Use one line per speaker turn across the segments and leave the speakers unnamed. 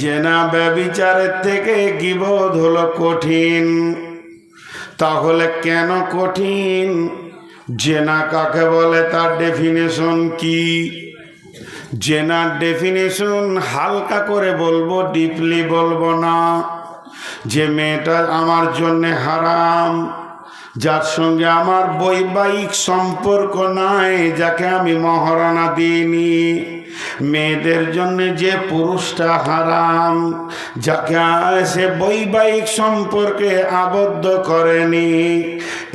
জেনা ব্যবিচারের থেকে গিবোধ হলো কঠিন। তাহলে কেন কঠিন? জেনা কাকে বলে? তার ডেফিনেশন কি? জেনার ডেফিনেশন হালকা করে বলব ডিপলি বলব না। যে মেয়েটা আমার জন্যে হারাম, যার সঙ্গে আমার বৈবাহিক সম্পর্ক নাই, যাকে আমি মহারণা দিইনি। মেয়েদের জন্য যে পুরুষটা হারাম, যাকে সে বৈবাহিক সম্পর্কে আবদ্ধ করেনি,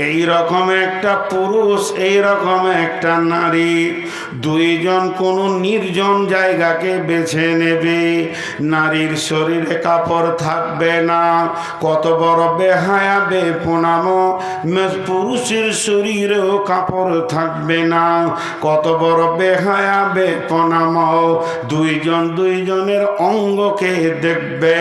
এই রকম একটা পুরুষ, এই রকম একটা নারী, দুইজন কোনো নির্জন জায়গাকে বেছে নেবে। নারীর শরীরে কাপড় থাকবে না, কত বড় বেহায়া, বেপনামো পুরুষের শরীরেও কাপড় থাকবে না, কত বড় বেহায়া, বেপনাম দুইজন দুইজনের অঙ্গকে দেখবে।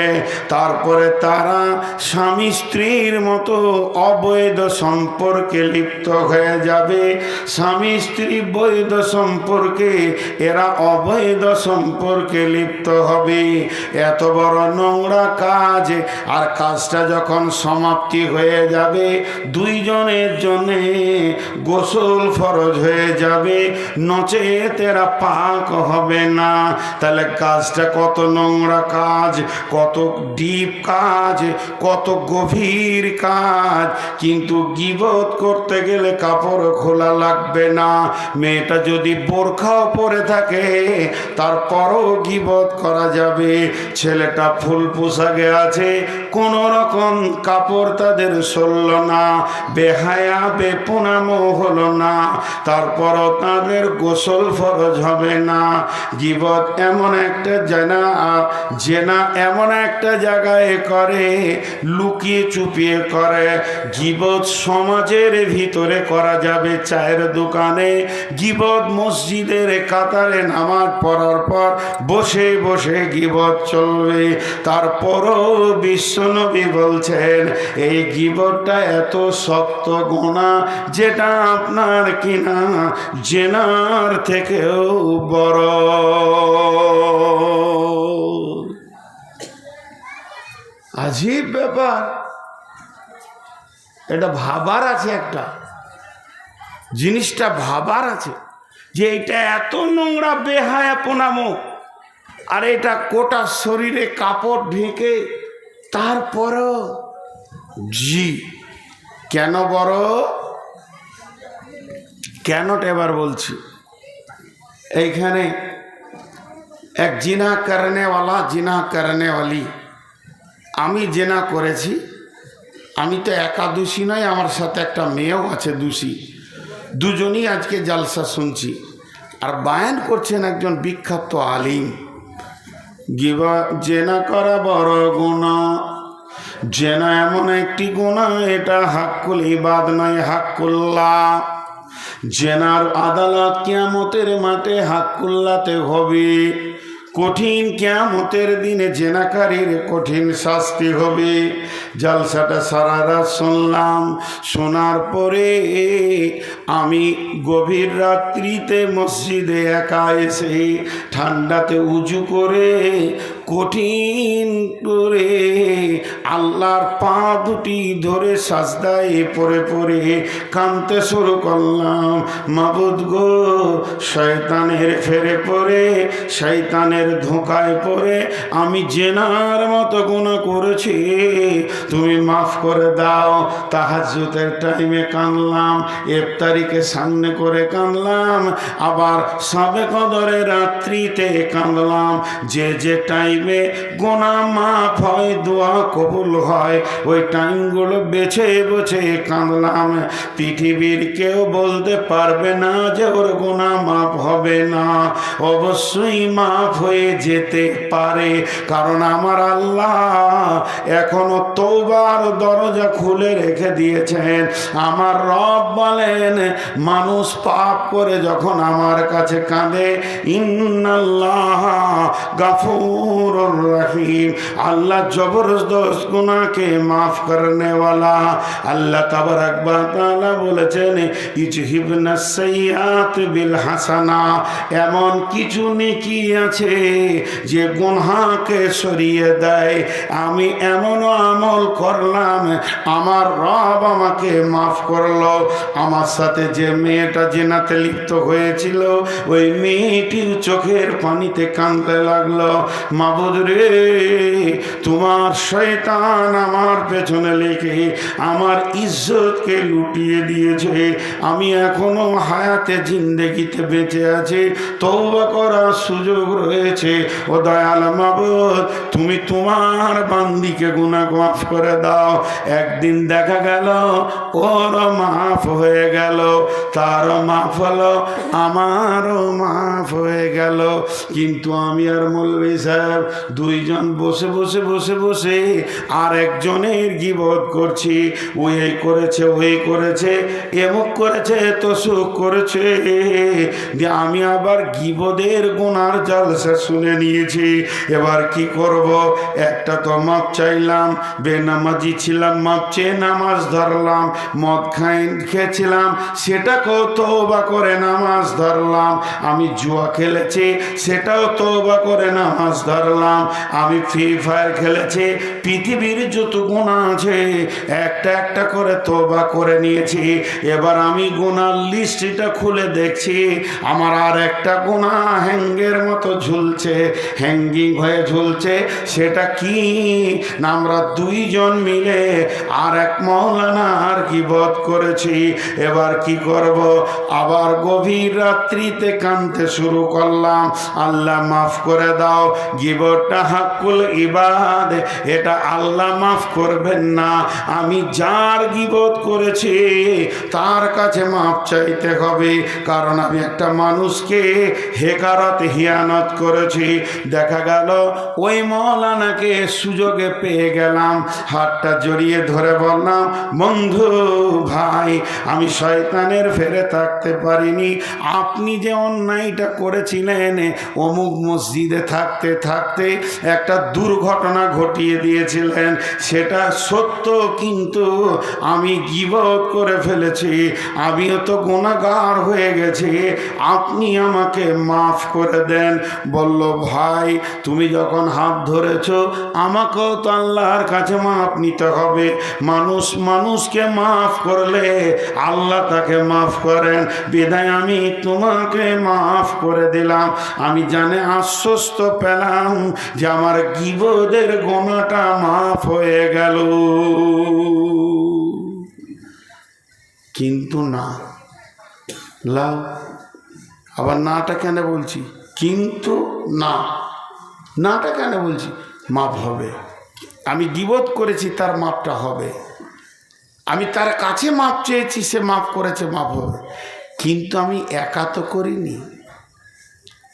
তারপরে তারা স্বামী স্ত্রীর মতো অবৈধ সম্পর্কে লিপ্ত হয়ে যাবে। স্বামী স্ত্রী বৈধ সম্পর্কে, এরা অবৈধ সম্পর্কে লিপ্ত হবে। এত বড় নোংরা কাজ, আর কাজটা যখন সমাপ্তি হয়ে যাবে, দুইজনের জন্যে গোসল ফরজ হয়ে যাবে। নচে তেরা পাক হবে। না। তাহলে কাজটা কত নোংরা কাজ, কত ডিপ কাজ, কত গভীর কাজ। কিন্তু গিবত করতে গেলে কাপড় খোলা লাগবে না। মেয়েটা যদি বোরখাও পরে থাকে, তারপরও গিবত করা যাবে। ছেলেটা ফুল পোশাকে আছে কোন রকম কাপড় তাদের সরল না, বেহায়া, বেপুনামো হলো না। তারপরও তাদের গোসল ফরজ হবে না। গিবত এমন একটা জেনা জেনা এমন একটা জায়গায় করে, লুকিয়ে চুপিয়ে করে। গিবত সমাজের ভিতরে করা যাবে চায়ের দোকানে। গিবত মসজিদের কাতারে নামাজ পড়ার পর বসে বসে গিবত চলবে। তারপরও বিশ্বনবী বলছেন, এই গিবতটা এত শক্ত গোনা, যেটা আপনার কিনা জেনার থেকেও বড়। আজীব ব্যাপার। এটা ভাবার আছে একটা। জিনিসটা ভাবার আছে যে এটা এত নোংরা বেহায়া পোনামো আর এটা কোটা শরীরে কাপড় ঢেকে তারপরও জি। কেন বড়? কেনটা এবার বলছি? এইখানে এক জিনা করনেওয়ালা, জিনা করনেওয়ালি। আমি জেনা করেছি। আমি তো একা দোষী নয়, আমার সাথে একটা মেয়েও আছে দোষী। দুজনই আজকে জালসা শুনছি। আর বায়ান করছেন একজন বিখ্যাত আলিম। গিবা জেনা করা বড় গুণা। জেনা এমন একটি গুণা, এটা হাক্কুল ইবাদ নয়, হাক্কুল্লাহ। জেনার আদালত কিয়ামতের মাঠে হাক্কুল্লাতে হবে। কঠিন কেয়ামতের দিনে জেনাকারীর কঠিন শাস্তি হবে। জালসাটা সারা রাত শুনলাম। শোনার পরে আমি গভীর রাত্রিতে মসজিদে একা এসে ঠান্ডাতে উঁচু করে কঠিন করে আল্লাহর পা দুটি ধরে সাজদায় পরে পরে কানতে শুরু করলাম। মাবুদ গো, শয়তানের ফেরে পরে শয়তানের ধোঁকায় পরে আমি জেনার মতো গুণা করেছি। তুমি মাফ করে দাও তাহাজুতের টাইমে কানলাম ইফতারিকে সামনে করে কানলাম, আবার সবে কদরে রাত্রিতে কাঁদলাম যে যে টাইমে গোনা মাফ হয়, দোয়া কবুল হয়। ওই টাইমগুলো বেছে বেছে কাঁদলাম। পৃথিবীর কেউ বলতে পারবে না যে ওর গোনা মাফ হবে না। অবশ্যই মাফ হয়ে যেতে পারে, কারণ আমার আল্লাহ এখনও তৌবার দরজা খুলে রেখে দিয়েছেন। আমার রব বলেন, মানুষ পাপ করে যখন আমার কাছে কাঁদে, ইন্নাল্লাহ গাফুর রহিম আল্লাহ জবরদস্ত গুনাকে মাফ আল্লাহ বলেছেন, ইজহিবনা বিল হাসানা এমন কিছু নেকি আছে যে গুনহাকে সরিয়ে দেয়। আমি এমন আমল করলাম, আমার রব আমাকে মাফ করল। আমার সাথে যে মেয়েটা জেনাতে লিপ্ত হয়েছিল, ওই মেয়েটির চোখের পানিতে কাঁদতে লাগল। মা মাবুদ রে তোমার শয়তান আমার পেছনে লেগে আমার ইজ্জতকে লুটিয়ে দিয়েছে। আমি এখনও হায়াতে জিন্দেগিতে বেঁচে আছি তৌবা করার সুযোগ রয়েছে। ও দয়াল মাবুদ, তুমি তোমার বান্দিকে গুণা মাফ করে দাও। একদিন দেখা গেল, ওর মাফ হয়ে গেল তারও মাফ হলো, আমারও মাফ হয়ে গেল। কিন্তু আমি আর মৌলভী সাহেব দুইজন বসে বসে বসে বসে আর একজনের গিবত করছি। ও এই করেছে, ওই করেছে, এমুক করেছে তো সুখ করেছে আমি আবার গিবদের গুনার জালসা শুনে নিয়েছি। এবার কি করব? একটা তো মাপ চাইলাম, বেনামাজি ছিলাম, মাপ চেয়ে নামাজ ধরলাম, মদ খাই, খেয়েছিলাম, সেটাকেও তৌবা করে নামাজ ধরলাম। আমি জুয়া খেলেছি, সেটাও তৌবা করে নামাজ ধরলাম। আমি ফ্রি ফায়ার খেলেছি, পৃথিবীর যত গুণা আছে, একটা একটা করে তোবা করে নিয়েছি। এবার আমি গুণার লিস্টটা খুলে দেখছি, আমার আর একটা গুণা হ্যাঙ্গের মতো ঝুলছে, হ্যাঙ্গিং হয়ে ঝুলছে, সেটা কি? না, আমরা দুইজন মিলে আর এক মৌলানার কি বধ করেছি। এবার কি করব? আবার গভীর রাত্রিতে কানতে শুরু করলাম। আল্লাহ মাফ করে দাও গিবরটা হাক্কুল ইবাদ, এটা আল্লাহ মাফ করবেন না। আমি যার গিবত করেছি, তার কাছে মাফ চাইতে হবে। কারণ আমি একটা মানুষকে হেকারত, হিয়ানত করেছি। দেখা গেল, ওই মৌলানাকে সুযোগে পেয়ে গেলাম। হাতটা জড়িয়ে ধরে বললাম, বন্ধু ভাই, আমি শয়তানের ফেরে থাকতে পারিনি। আপনি যে অন্যায়টা করেছিলেন, অমুক মসজিদে থাকতে থাকতে একটা দুর্ঘটনা ঘটিয়ে দিয়েছিলেন। সেটা সত্য, কিন্তু আমি গিবত করে ফেলেছি। আমিও তো গুণাগার হয়ে গেছি। আপনি আমাকে মাফ করে দেন। বলল, ভাই, তুমি যখন হাত ধরেছ, আমাকেও তো আল্লাহর কাছে মাফ নিতে হবে। মানুষ মানুষকে মাফ করলে আল্লাহ তাকে মাফ করেন। বিদায় আমি তোমাকে মাফ করে দিলাম। আমি জানে আশ্বস্ত পেলাম যে আমার গিবদের গোনাটা মাফ হয়ে গেল। কিন্তু না, লাও, আবার নাটা কেন বলছি? কিন্তু না, নাটা কেন বলছি? মাপ হবে। আমি গিবত করেছি, তার মাপটা হবে। আমি তার কাছে মাপ চেয়েছি, সে মাপ করেছে, মাপ হবে। কিন্তু আমি একা তো করিনি।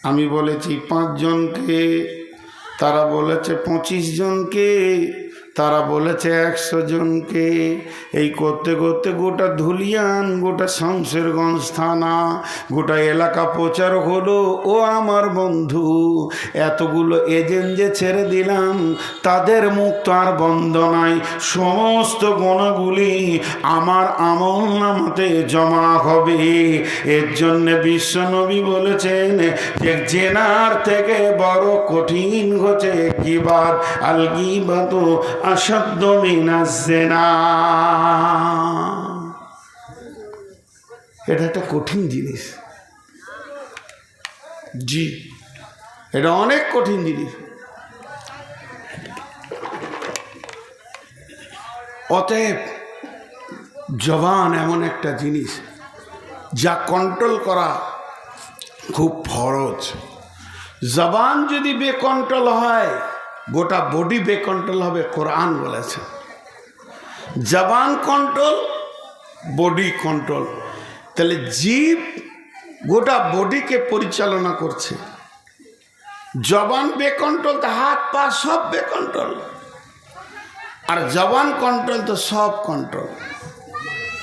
আমি বলেছি, পাঁচজনকে তারা বলেছে পঁচিশ জনকে তারা বলেছে একশো জনকে এই করতে করতে গোটা ধুলিয়ান, গোটা শামশেরগঞ্জ থানা, গোটা এলাকা প্রচার হলো, ও আমার বন্ধু, এতগুলো এজেন্ট যে ছেড়ে দিলাম, তাদের মুখ তো আর বন্ধ নাই। সমস্ত গণগুলি আমার আমল নামাতে জমা হবে। এর জন্যে বিশ্বনবী বলেছেন যে, জেনার থেকে বড় কঠিন হচ্ছে কিবার আল গিবাত আসাধ্য মিনাজ জেনা এটা একটা কঠিন জিনিস। জি, এটা অনেক কঠিন জিনিস। অতএব জবান এমন একটা জিনিস, যা কন্ট্রোল করা খুব ফরজ। জবান যদি বেকন্ট্রোল হয় গোটা বডি বেকন্ট্রোল হবে কোরআন বলেছে। জবান কন্ট্রোল বডি কন্ট্রোল তাহলে জীব গোটা বডিকে পরিচালনা করছে। জবান বেকন্ট্রোল তো হাত পা সব বেকন্ট্রোল আর জবান কন্ট্রোল তো সব কন্ট্রোল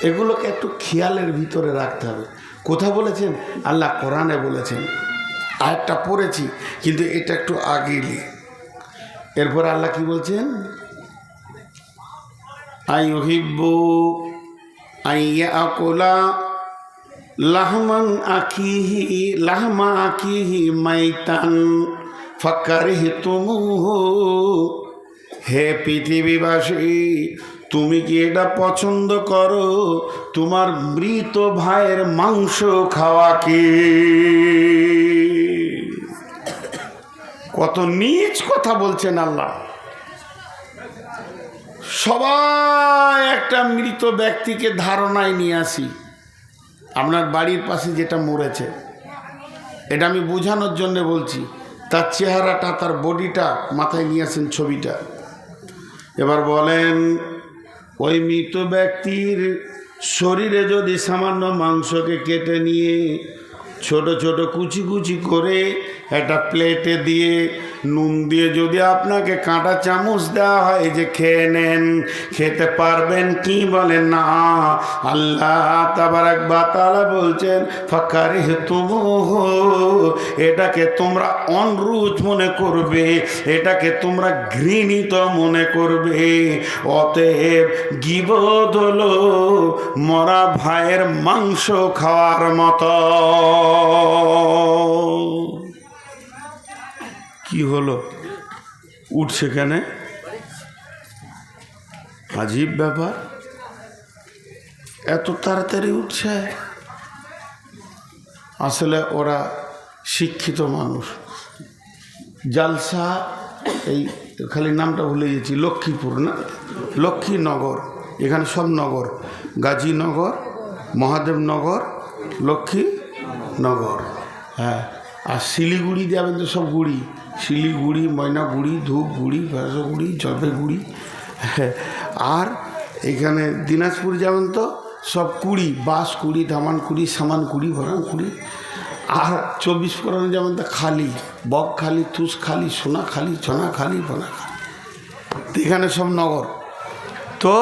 এগুলোকে একটু খেয়ালের ভিতরে রাখতে হবে। কোথা বলেছেন? আল্লাহ কোরআনে বলেছেন। আরেকটা পড়েছি, কিন্তু এটা একটু আগেলি এরপর আল্লাহ কি বলছেন? আইহিব্বু আইয়াকুলা লাহমান আকিহি, লাহমা আকিহি মাইতান ফাকারিহতুমুহু। হে পৃথিবীবাসী, তুমি কি এটা পছন্দ করো? তোমার মৃত ভাইয়ের মাংস খাওয়া কি? কত নিজ কথা বলছেন আল্লাহ। সবাই একটা মৃত ব্যক্তিকে ধারণায় নিয়ে আসি। আপনার বাড়ির পাশে যেটা মরেছে, এটা আমি বোঝানোর জন্য বলছি, তার চেহারাটা, তার বডিটা মাথায় নিয়ে আসেন ছবিটা। এবার বলেন, ওই মৃত ব্যক্তির শরীরে যদি সামান্য মাংসকে কেটে নিয়ে ছোট ছোট কুচি কুচি করে একটা প্লেটে দিয়ে নুন দিয়ে যদি আপনাকে কাঁটা চামচ দেওয়া হয় যে খেয়ে নেন। খেতে পারবেন কি বলেন? না। আল্লাহ তাবার একবার তারা বলছেন ফাঁকারে তুমু এটাকে তোমরা অনরুচ মনে করবে, এটাকে তোমরা ঘৃণিত মনে করবে। অতএব হলো মরা ভাইয়ের মাংস খাওয়ার মতো। কি হলো? উঠছে কেন আজীব ব্যাপার। এত তাড়াতাড়ি উঠছে। আসলে ওরা শিক্ষিত মানুষ। জালসা, এই খালি নামটা ভুলে গেছি, লক্ষ্মীপুর না? লক্ষ্মীনগর। এখানে সব নগর। গাজীনগর, মহাদেবনগর, লক্ষ্মীনগর। হ্যাঁ আর শিলিগুড়ি যাবেন তো সব গুড়ি। শিলিগুড়ি, ময়নাগুড়ি, ধূপগুড়ি ভেষগুড়ি জলপাইগুড়ি। আর এখানে দিনাজপুর যেমন তো, সব কুড়ি বাস কুড়ি, ধামান কুড়ি, সামান কুড়ি ভরান কুড়ি। আর চব্বিশ পরগনা যেমন তো খালি, বক খালি, তুষ খালি, সোনা খালি ছনা খালি, বনা খালি। এখানে সব নগর। তো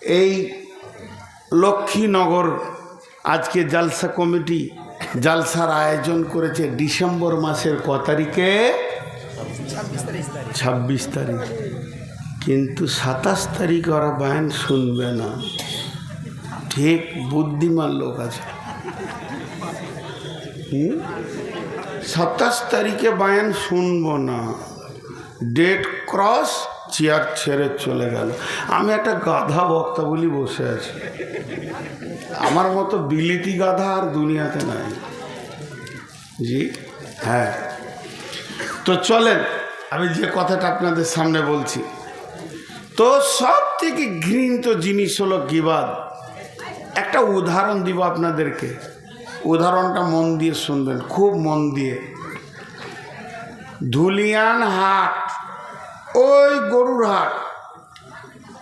এই লক্ষ্মীনগর আজকে জালসা কমিটি জালসার আয়োজন করেছে ডিসেম্বর মাসের ক তারিখে? ছাব্বিশ তারিখ। কিন্তু সাতাশ তারিখ ওরা বায়ান শুনবে না। ঠিক বুদ্ধিমান লোক আছে। সাতাশ তারিখে বায়ান শুনব না। ডেট ক্রস চেয়ার ছেড়ে চলে গেল। আমি একটা গাধা বক্তা বলি বসে আছি। আমার মতো বিলিতি গাধা আর দুনিয়াতে নাই। জি? হ্যাঁ। তো চলেন, আমি যে কথাটা আপনাদের সামনে বলছি। তো সব থেকে ঘৃণিত জিনিস হলো গিবাদ। একটা উদাহরণ দিব আপনাদেরকে। উদাহরণটা মন দিয়ে শুনবেন, খুব মন দিয়ে। ধুলিয়ান হাট। ওই গরুর হাট।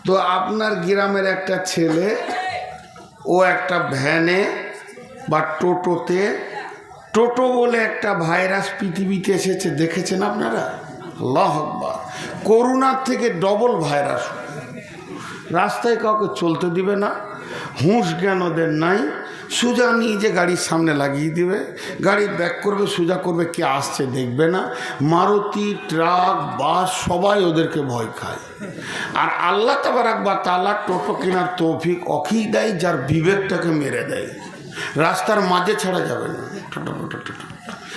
তো আপনার গ্রামের একটা ছেলে, ও একটা ভ্যানে বা টোটোতে, টোটো বলে একটা ভাইরাস পৃথিবীতে এসেছে, দেখেছেন আপনারা? আল্লাহ আকবার। করোনার থেকে ডবল ভাইরাস রাস্তায় কাউকে চলতে দিবে না, হুঁশ জ্ঞান ওদের নাই। সোজা নিয়ে যে গাড়ির সামনে লাগিয়ে দিবে, গাড়ি ব্যাক করবে, সোজা করবে, কে আসছে দেখবে না। মারুতি, ট্রাক, বাস, সবাই ওদেরকে ভয় খায়। আর আল্লাহ তাবার একবার তালা টোটো কেনার তৌফিক অখি দেয়, যার বিবেকটাকে মেরে দেয়। রাস্তার মাঝে ছাড়া যাবে না। টোটো টোটো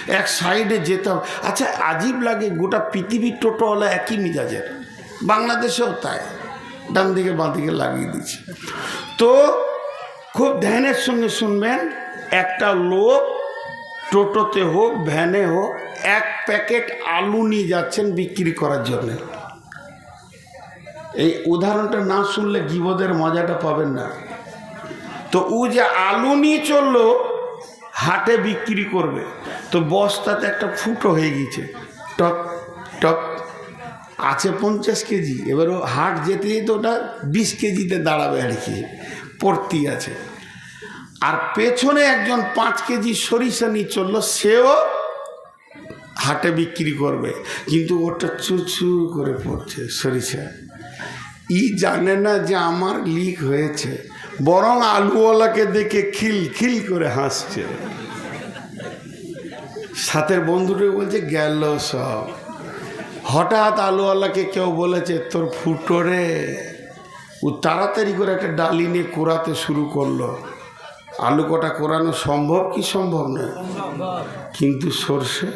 এক সাইডে যেতে হবে। আচ্ছা আজীব লাগে, গোটা পৃথিবীর টোটোওয়ালা একই মিজাজের। বাংলাদেশেও তাই। ডান দিকে বাঁ দিকে লাগিয়ে দিচ্ছে তো খুব ধ্যানের সঙ্গে শুনবেন, একটা লোক টোটোতে হোক, ভ্যানে হোক, এক প্যাকেট আলু নিয়ে যাচ্ছেন বিক্রি করার জন্য। এই উদাহরণটা না শুনলে গিবদের মজাটা পাবেন না। তো ও যে আলু নিয়ে চলল, হাটে বিক্রি করবে। তো বস্তাতে একটা ফুটো হয়ে গেছে টক টক, আছে পঞ্চাশ কেজি এবার ও হাট যেতে যেতে ওটা বিশ কেজিতে দাঁড়াবে আর কি। পড়তি আছে। আর পেছনে একজন পাঁচ কেজি সরিষা নিয়ে চলল, সেও হাটে বিক্রি করবে। কিন্তু ওটা চুচু করে পড়ছে সরিষা। ই জানে না যে আমার লিক হয়েছে, বরং আলুওয়ালাকে দেখে খিল খিল করে হাসছে। সাথের বন্ধুটা বলছে, গেল সব। হঠাৎ আলুওয়ালাকে কেউ বলেছে, তোর ফুটো রে। ও তাড়াতাড়ি করে একটা ডালি নিয়ে কোরাতে শুরু করল। আলু কটা কোরানো সম্ভব কি সম্ভব নয়? কিন্তু সর্ষে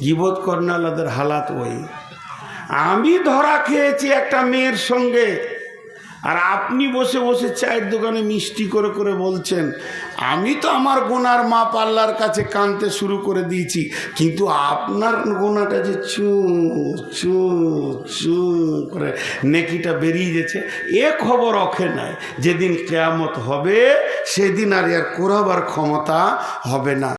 জীবত কর্ণালাদের হালাত ওই। আমি ধরা খেয়েছি একটা মেয়ের সঙ্গে। আর আপনি বসে বসে চায়ের দোকানে মিষ্টি করে করে বলছেন, আমি তো আমার গোনার মা পাল্লার কাছে কানতে শুরু করে দিয়েছি, কিন্তু আপনার গোনাটা যে চু চু চু করে নেকিটা বেরিয়ে গেছে, এ খবর অখে নাই। যেদিন কেয়ামত হবে, সেদিন আর এর কোরাবার ক্ষমতা হবে না।